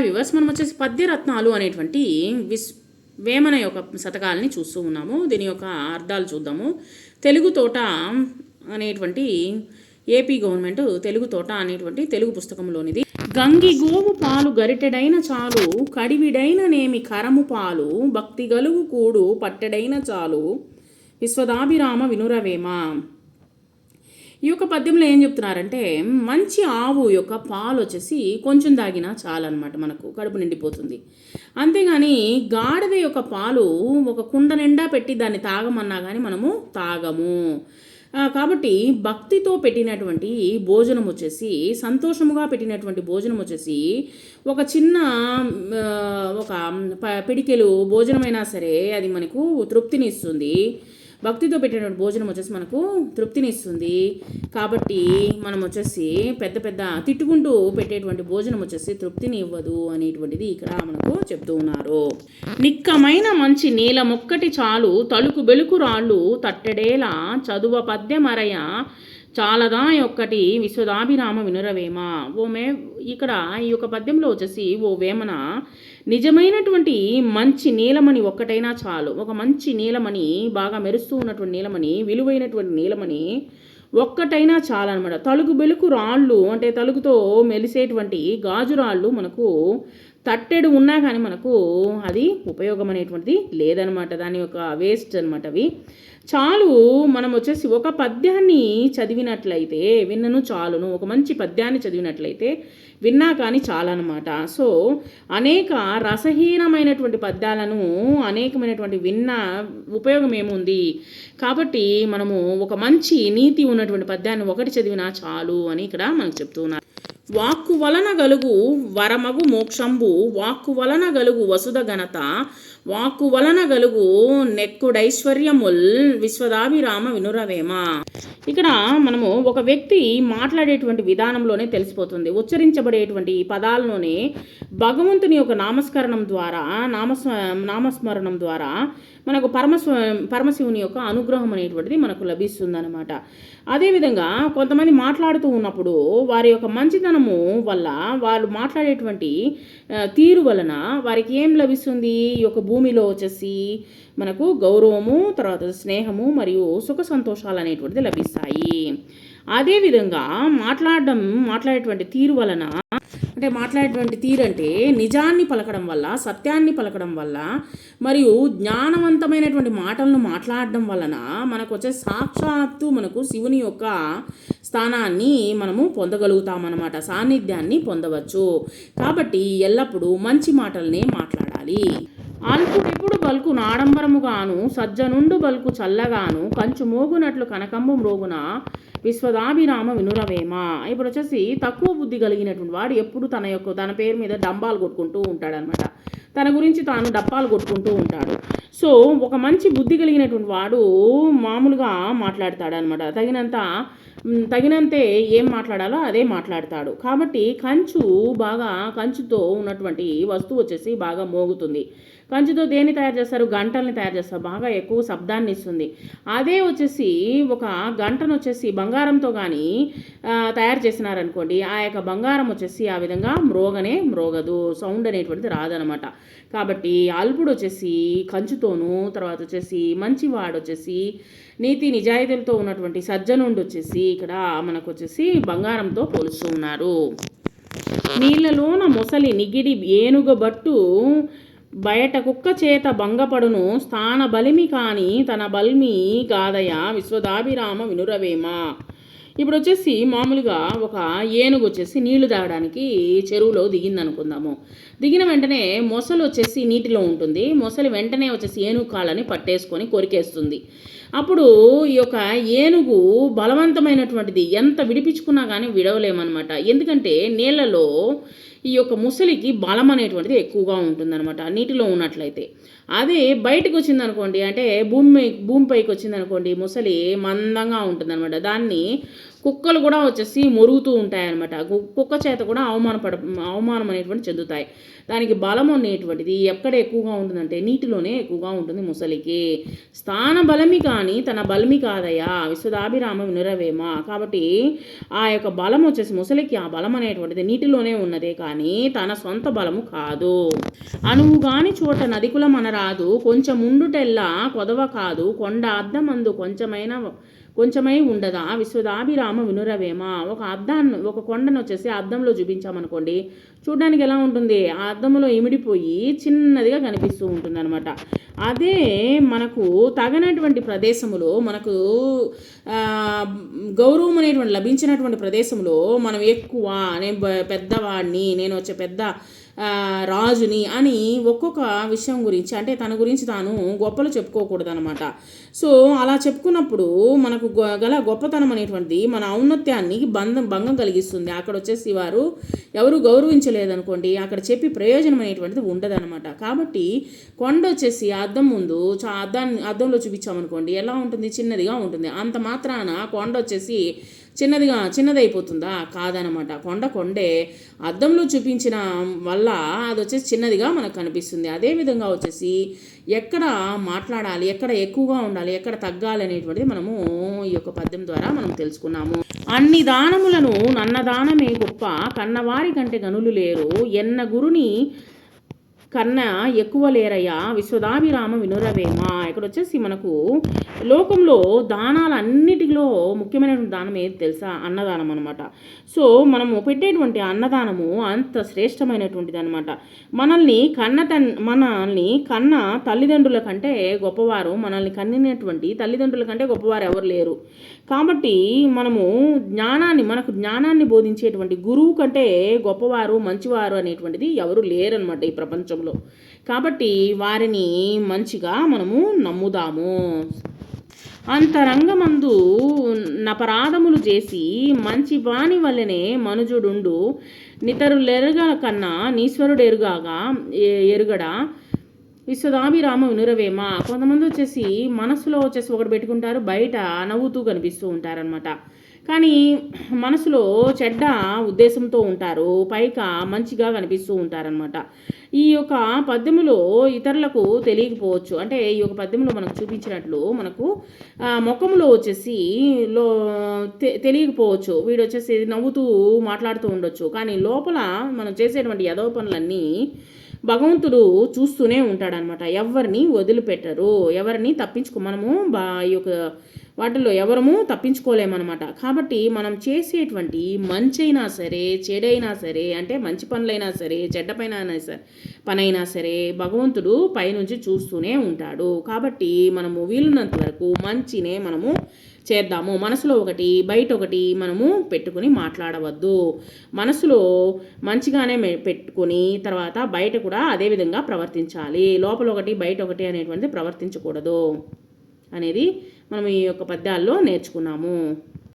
Viewers మనం వచ్చేసి పద్యరత్నాలు అనేటువంటి విస్ వేమన యొక్క శతకాలని చూస్తూ ఉన్నాము. దీని యొక్క అర్థాలు చూద్దాము. తెలుగు తోట అనేటువంటి ఏపీ గవర్నమెంట్ తెలుగు తోట అనేటువంటి తెలుగు పుస్తకంలోనిది. గంగి గోవు పాలు గరిటెడైన చాలు కడివిడైన నేమి కరము పాలు భక్తి గలుగు కూడు పట్టెడైన చాలు విశ్వదాభిరామ వినురవేమ. ఈ యొక్క పద్యంలో ఏం చెప్తున్నారంటే మంచి ఆవు యొక్క పాలు వచ్చేసి కొంచెం దాగినా చాలన్నమాట మనకు కడుపు నిండిపోతుంది. అంతేగాని గాడిద యొక్క పాలు ఒక కుండ నిండా పెట్టి దాన్ని తాగమన్నా కానీ మనము తాగము. కాబట్టి భక్తితో పెట్టినటువంటి భోజనం వచ్చేసి సంతోషముగా పెట్టినటువంటి భోజనం వచ్చేసి ఒక చిన్న ఒక ప- పిడికెలు భోజనమైనా సరే అది మనకు తృప్తిని ఇస్తుంది భక్తితో పెట్టినటువంటి భోజనం వచ్చేసి మనకు తృప్తిని ఇస్తుంది. కాబట్టి మనం వచ్చేసి పెద్ద పెద్ద తిట్టుకుంటూ పెట్టేటువంటి భోజనం వచ్చేసి తృప్తిని ఇవ్వదు అనేటువంటిది ఇక్కడ మనకు చెప్తూ ఉన్నారు. నిక్కమైన మంచి నీలమొక్కటి చాలు తలుకు బెలుకు రాళ్ళు తట్టడేలా చదువ పద్యమరయ చాలదా ఒక్కటి విశ్వదాభిరామ వినురవేమ. ఓ మే ఇక్కడ ఈ యొక్క పద్యంలో వచ్చేసి ఓ వేమన నిజమైనటువంటి మంచి నీలమణి ఒక్కటైనా చాలు. ఒక మంచి నీలమణి బాగా మెరుస్తూ ఉన్నటువంటి నీలమణి విలువైనటువంటి నీలమణి ఒక్కటైనా చాలన్నమాట. తలుగు బెలుకు రాళ్ళు అంటే తలుగుతో మెలిసేటువంటి గాజు రాళ్ళు మనకు తట్టెడు ఉన్నా కానీ మనకు అది ఉపయోగం అనేటువంటిది లేదనమాట దాని యొక్క వేస్ట్ అనమాట అవి. చాలు మనం వచ్చేసి ఒక పద్యాన్ని చదివినట్లయితే విన్నను చాలును ఒక మంచి పద్యాన్ని చదివినట్లయితే విన్నా కానీ చాలన్నమాట. సో అనేక రసహీనమైనటువంటి పద్యాలను అనేకమైనటువంటి విన్న ఉపయోగం ఏముంది? కాబట్టి మనము ఒక మంచి నీతి ఉన్నటువంటి పద్యాన్ని ఒకటి చదివినా చాలు అని ఇక్కడ మనకు చెప్తున్నారు వాక్కు వలన గలుగు వరమగు మోక్షంబు వాక్కు వలన గలుగు వసుధ ఘనత వాక్కు వలన గలుగు నెక్కుడైశ్వర్యముల్ విశ్వదాభిరామ వినురవేమ. ఇక్కడ మనము ఒక వ్యక్తి మాట్లాడేటువంటి విధానంలోనే తెలిసిపోతుంది. ఉచ్చరించబడేటువంటి ఈ పదాలలోనే భగవంతుని యొక్క నామస్కరణం ద్వారా నామస్మ నామస్మరణం ద్వారా మనకు పరమస్వ పరమశివుని యొక్క అనుగ్రహం అనేటువంటిది మనకు లభిస్తుందన్నమాట. అదేవిధంగా కొంతమంది మాట్లాడుతూ ఉన్నప్పుడు వారి యొక్క మంచితనము వల్ల వాళ్ళు మాట్లాడేటువంటి తీరు వలన వారికి ఏం లభిస్తుంది? ఈ యొక్క భూమిలో వచ్చేసి మనకు గౌరవము తర్వాత స్నేహము మరియు సుఖ సంతోషాలు అనేటువంటిది లభిస్తాయి. అదేవిధంగా మాట్లాడడం మాట్లాడేటువంటి తీరు వలన అంటే మాట్లాడేటువంటి తీరంటే నిజాన్ని పలకడం వల్ల సత్యాన్ని పలకడం వల్ల మరియు జ్ఞానవంతమైనటువంటి మాటలను మాట్లాడడం వలన మనకు వచ్చే సాక్షాత్తు మనకు శివుని యొక్క స్థానాన్ని మనము పొందగలుగుతామన్నమాట సాన్నిధ్యాన్ని పొందవచ్చు. కాబట్టి ఎల్లప్పుడూ మంచి మాటలనే మాట్లాడాలి. అల్పుడెప్పుడు బల్కు నాడంబరముగాను సజ్జనుండు బల్కు చల్లగాను కంచు మోగునట్లు కనకంబు మ్రోగున విశ్వదాభిరామ వినురవేమ. ఇప్పుడు వచ్చేసి తక్కువ బుద్ధి కలిగినటువంటి వాడు ఎప్పుడు తన యొక్క తన పేరు మీద డంబాలు కొట్టుకుంటూ ఉంటాడనమాట తన గురించి తాను డప్పాలు కొట్టుకుంటూ ఉంటాడు. సో ఒక మంచి బుద్ధి కలిగినటువంటి వాడు మామూలుగా మాట్లాడతాడనమాట తగినంత తగినంతే ఏం మాట్లాడాలో అదే మాట్లాడతాడు. కాబట్టి కంచు బాగా కంచుతో ఉన్నటువంటి వస్తువు వచ్చేసి బాగా మోగుతుంది. కంచుతో దేన్ని తయారు చేస్తారు గంటల్ని తయారు చేస్తారు. బాగా ఎక్కువ శబ్దాన్ని ఇస్తుంది. అదే వచ్చేసి ఒక గంటను వచ్చేసి బంగారంతో కానీ తయారు చేసినారనుకోండి ఆ యొక్క బంగారం వచ్చేసి ఆ విధంగా మ్రోగనే మ్రోగదు. సౌండ్ అనేటువంటిది రాదనమాట. కాబట్టి అల్పుడు వచ్చేసి కంచుతోనూ తర్వాత వచ్చేసి మంచివాడు వచ్చేసి నీతి నిజాయితీలతో ఉన్నటువంటి సజ్జనుండి వచ్చేసి ఇక్కడ మనకు వచ్చేసి బంగారంతో పోలుస్తూ ఉన్నారు. నీళ్ళలోన మొసలి నిగిడి ఏనుగబట్టు బయట కుక్క చేత భంగపడును స్థాన బలిమి కాని తన బల్మి గాదయ విశ్వదాభిరామ వినురవేమ? ఇప్పుడు వచ్చేసి మామూలుగా ఒక ఏనుగు వచ్చేసి నీళ్ళు తాగడానికి చెరువులో దిగింది అనుకుందాము దిగిన వెంటనే మొసలు వచ్చేసి నీటిలో ఉంటుంది. మొసలి వెంటనే వచ్చేసి ఏనుగు కాళ్ళని పట్టేసుకొని కొరికేస్తుంది. అప్పుడు ఈ యొక్క ఏనుగు బలవంతమైనటువంటిది ఎంత విడిపించుకున్నా కానీ విడవలేమన్నమాట. ఎందుకంటే నీళ్ళలో ఈ యొక్క ముసలికి బలం అనేటువంటిది ఎక్కువగా ఉంటుందన్నమాట నీటిలో ఉన్నట్లయితే. అదే బయటకు వచ్చిందనుకోండి అంటే భూమి భూమిపైకి వచ్చిందనుకోండి ముసలి మందంగా ఉంటుందన్నమాట. దాన్ని కుక్కలు కూడా వచ్చేసి మొరుగుతూ ఉంటాయన్నమాట. కు- కుక్క చేత కూడా అవమానపడ అవమానం అనేటువంటి చెందుతాయి. దానికి బలం అనేటువంటిది ఎక్కడ ఎక్కువగా ఉంటుందంటే నీటిలోనే ఎక్కువగా ఉంటుంది ముసలికి. స్థాన బలమి కానీ తన బలమి కాదయా విశ్వదాభిరామ వినురవేమ? కాబట్టి ఆ యొక్క బలం వచ్చేసి ముసలికి ఆ బలం అనేటువంటిది నీటిలోనే ఉన్నదే కానీ తన సొంత బలము కాదు. అనువు కాని చోట నదికులం అనరాదు కొంచెం ఉండుటెల్లా కొదవ కాదు కొండ అద్దమందు కొంచెమైన కొంచెమై ఉండదా? విశ్వదాభిరామ వినురవేమ? ఒక అద్దాన్ని ఒక కొండను వచ్చేసి అద్దంలో చూపించామనుకోండి చూడడానికి ఎలా ఉంటుంది? ఆ అద్దంలో ఇమిడిపోయి చిన్నదిగా కనిపిస్తూ ఉంటుంది అనమాట అదే మనకు తగనటువంటి ప్రదేశములో మనకు గౌరవం అనేటువంటి లభించినటువంటి ప్రదేశంలో మనం ఎక్కువ నేను పెద్దవాడిని నేను వచ్చే పెద్ద రాజుని అని ఒక్కొక్క విషయం గురించి అంటే తన గురించి తాను గొప్పలు చెప్పుకోకూడదు అనమాట సో అలా చెప్పుకున్నప్పుడు మనకు గొ- గల గొప్పతనం అనేటువంటిది మన ఔన్నత్యాన్ని బంధం భంగం కలిగిస్తుంది. అక్కడ వచ్చేసి వారు ఎవరు గౌరవించలేదనుకోండి అక్కడ చెప్పి ప్రయోజనం అనేటువంటిది ఉండదనమాట కాబట్టి కొండ వచ్చేసి అద్దం ముందు చా అద్దాన్ని అద్దంలో చూపించామనుకోండి ఎలా ఉంటుంది? చిన్నదిగా ఉంటుంది. అంత మాత్రాన కొండ వచ్చేసి చిన్నదిగా చిన్నదైపోతుందా? కాదనమాట. కొండ కొండే అద్దంలో చూపించిన వల్ల అది వచ్చేసి చిన్నదిగా మనకు కనిపిస్తుంది. అదేవిధంగా వచ్చేసి ఎక్కడ మాట్లాడాలి ఎక్కడ ఎక్కువగా ఉండాలి ఎక్కడ తగ్గాలి అనేటువంటిది మనము ఈ యొక్క పద్యం ద్వారా మనం తెలుసుకున్నాము. అన్ని దానములను నన్నదానమే గొప్ప కన్నవారి కంటే గనులు లేరు. ఎన్న గురుని కన్నా ఎక్కువ లేరయ్యా విశ్వదాభిరామ వినురవేమ? ఇక్కడ వచ్చేసి మనకు లోకంలో దానాలన్నిటిలో ముఖ్యమైనటువంటి దానం ఏది తెలుసా? అన్నదానం అనమాట సో మనము పెట్టేటువంటి అన్నదానము అంత శ్రేష్టమైనటువంటిది అనమాట మనల్ని కన్న తన్ మనల్ని కన్న తల్లిదండ్రుల కంటే గొప్పవారు మనల్ని కన్నినటువంటి తల్లిదండ్రుల కంటే గొప్పవారు ఎవరు లేరు. కాబట్టి మనము జ్ఞానాన్ని మనకు జ్ఞానాన్ని బోధించేటువంటి గురువు కంటే గొప్పవారు మంచివారు అనేటువంటిది ఎవరు లేరనమాట ఈ ప్రపంచం ప్రపంచంలో కాబట్టి వారిని మంచిగా మనము నమ్ముదాము. అంతరంగమందు నపరాధములు చేసి మంచి వాణి వల్లనే మనుజుడుండు. నితరులెరుగ కన్నా నీశ్వరుడెరుగాగా ఎరుగడా? విశ్వదాభిరామ వినురవేమ? కొంతమంది వచ్చేసి మనసులో వచ్చేసి ఒకటి పెట్టుకుంటారు బయట నవ్వుతూ కనిపిస్తూ ఉంటారనమాట కానీ మనసులో చెడ్డ ఉద్దేశంతో ఉంటారు పైగా మంచిగా కనిపిస్తూ ఉంటారనమాట ఈ యొక్క పద్యములో ఇతరులకు తెలియకపోవచ్చు. అంటే ఈ యొక్క పద్యంలో మనకు చూపించినట్లు మనకు ఆ, ముఖంలో వచ్చేసి లో తె- తెలియకపోవచ్చు. వీడు వచ్చేసి నవ్వుతూ మాట్లాడుతూ ఉండొచ్చు. కానీ లోపల మనం చేసేటువంటి యదవ పనులన్నీ భగవంతుడు చూస్తూనే ఉంటాడనమాట ఎవరిని వదిలిపెట్టరు. ఎవరిని తప్పించుకో మనము బా ఈ యొక్క వాటిల్లో ఎవరము తప్పించుకోలేమన్నమాట. కాబట్టి మనం చేసేటువంటి మంచైనా సరే చెడైనా సరే అంటే మంచి పనులైనా సరే చెడ్డ పైన సరే పనైనా సరే భగవంతుడు పైనుంచి చూస్తూనే ఉంటాడు. కాబట్టి మనము వీలున్నంత వరకు మంచినే మనము చేద్దాము. మనసులో ఒకటి బయట ఒకటి మనము పెట్టుకుని మాట్లాడవద్దు. మనసులో మంచిగానే పెట్టుకుని పెట్టుకొని తర్వాత బయట కూడా అదే విధంగా ప్రవర్తించాలి. లోపల ఒకటి బయట ఒకటి అనేటువంటిది ప్రవర్తించకూడదు. అనేది మనం ఈ యొక్క పద్యాల్లో నేర్చుకున్నాము.